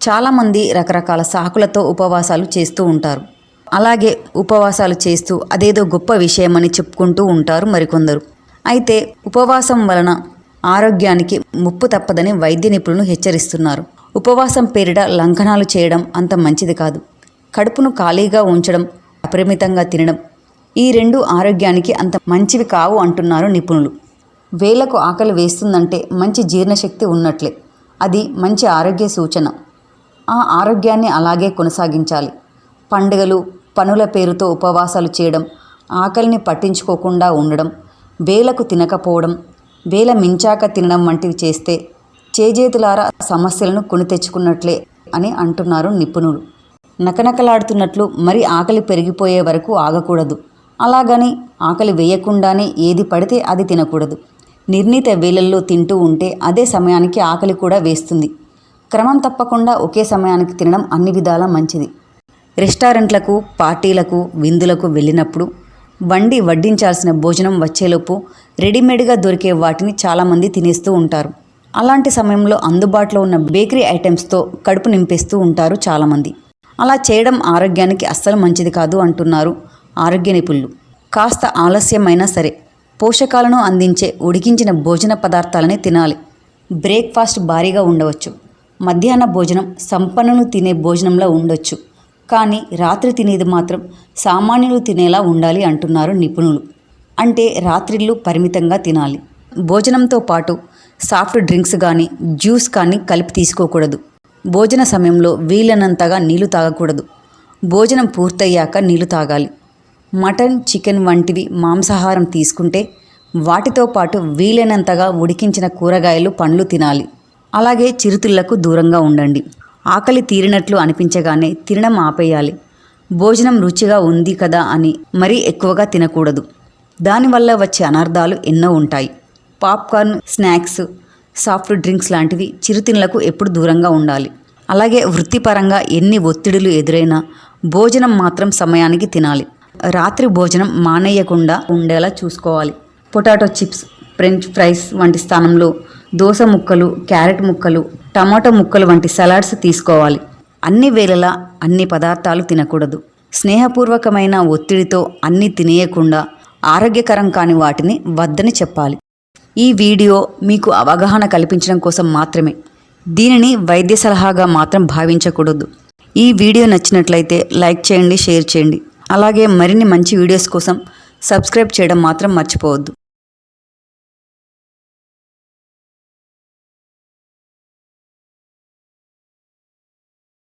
చాలామంది రకరకాల సాకులతో ఉపవాసాలు చేస్తూ ఉంటారు. అలాగే ఉపవాసాలు చేస్తూ అదేదో గొప్ప విషయమని చెప్పుకుంటూ ఉంటారు మరికొందరు. అయితే ఉపవాసం వలన ఆరోగ్యానికి ముప్పు తప్పదని వైద్య నిపుణులు హెచ్చరిస్తున్నారు. ఉపవాసం పేరిట లంఘనాలు చేయడం అంత మంచిది కాదు. కడుపును ఖాళీగా ఉంచడం అపరిమితంగా తినడం ఈ రెండు ఆరోగ్యానికి అంత మంచివి కావు అంటున్నారు నిపుణులు. వేలకు ఆకలి వేస్తుందంటే మంచి జీర్ణశక్తి ఉన్నట్లే. అది మంచి ఆరోగ్య సూచన. ఆ ఆరోగ్యాన్ని అలాగే కొనసాగించాలి. పండుగలు పనుల పేరుతో ఉపవాసాలు చేయడం ఆకలిని పట్టించుకోకుండా ఉండడం వేలకు తినకపోవడం వేల మించాక తినడం వంటివి చేస్తే చేజేతులారా సమస్యలను కొని తెచ్చుకున్నట్లే అని అంటున్నారు నిపుణులు. నకనకలాడుతున్నట్లు మరి ఆకలి పెరిగిపోయే వరకు ఆగకూడదు. అలాగని ఆకలి వేయకుండానే ఏది పడితే అది తినకూడదు. నిర్ణీత వేళల్లో తింటూ ఉంటే అదే సమయానికి ఆకలి కూడా వేస్తుంది. క్రమం తప్పకుండా ఒకే సమయానికి తినడం అన్ని విధాలా మంచిది. రెస్టారెంట్లకు పార్టీలకు విందులకు వెళ్ళినప్పుడు వండి వడ్డించాల్సిన భోజనం వచ్చేలోపు రెడీమేడ్గా దొరికే వాటిని చాలామంది తినేస్తూ ఉంటారు. అలాంటి సమయంలో అందుబాటులో ఉన్న బేకరీ ఐటమ్స్తో కడుపు నింపేస్తూ ఉంటారు చాలామంది. అలా చేయడం ఆరోగ్యానికి అస్సలు మంచిది కాదు అంటున్నారు ఆరోగ్య నిపుణులు. కాస్త ఆలస్యమైనా సరే పోషకాలను అందించే ఉడికించిన భోజన పదార్థాలని తినాలి. బ్రేక్ఫాస్ట్ భారీగా ఉండవచ్చు. మధ్యాహ్న భోజనం సంపన్నులు తినే భోజనంలా ఉండొచ్చు. కానీ రాత్రి తినేది మాత్రం సామాన్యులు తినేలా ఉండాలి అంటున్నారు నిపుణులు. అంటే రాత్రిళ్ళు పరిమితంగా తినాలి. భోజనంతో పాటు సాఫ్ట్ డ్రింక్స్ కానీ జ్యూస్ కానీ కలిపి తీసుకోకూడదు. భోజన సమయంలో వీలైనంతగా నీళ్ళు తాగకూడదు. భోజనం పూర్తయ్యాక నీళ్ళు తాగాలి. మటన్ చికెన్ వంటివి మాంసాహారం తీసుకుంటే వాటితో పాటు వీలైనంతగా ఉడికించిన కూరగాయలు పండ్లు తినాలి. అలాగే చిరుతిళ్ళకు దూరంగా ఉండండి. ఆకలి తీరినట్లు అనిపించగానే తినడం ఆపేయాలి. భోజనం రుచిగా ఉంది కదా అని మరీ ఎక్కువగా తినకూడదు. దానివల్ల వచ్చే అనర్థాలు ఎన్నో ఉంటాయి. పాప్కార్న్ స్నాక్స్ సాఫ్ట్ డ్రింక్స్ లాంటివి చిరుతిళ్ళకు ఎప్పుడు దూరంగా ఉండాలి. అలాగే వృత్తిపరంగా ఎన్ని ఒత్తిడులు ఎదురైనా భోజనం మాత్రం సమయానికి తినాలి. రాత్రి భోజనం మానేయకుండా ఉండేలా చూసుకోవాలి. పొటాటో చిప్స్ ఫ్రెంచ్ ఫ్రైస్ వంటి స్థానంలో దోస ముక్కలు క్యారెట్ ముక్కలు టమాటో ముక్కలు వంటి సలాడ్స్ తీసుకోవాలి. అన్ని వేళలా అన్ని పదార్థాలు తినకూడదు. స్నేహపూర్వకమైన ఒత్తిడితో అన్ని తినేయకుండా ఆరోగ్యకరం కాని వాటిని వద్దని చెప్పాలి. ఈ వీడియో మీకు అవగాహన కల్పించడం కోసం మాత్రమే. దీనిని వైద్య సలహాగా మాత్రం భావించకూడదు. ఈ వీడియో నచ్చినట్లయితే లైక్ చేయండి షేర్ చేయండి. అలాగే మరిన్ని మంచి వీడియోస్ కోసం సబ్స్క్రైబ్ చేయడం మాత్రం మర్చిపోవద్దు.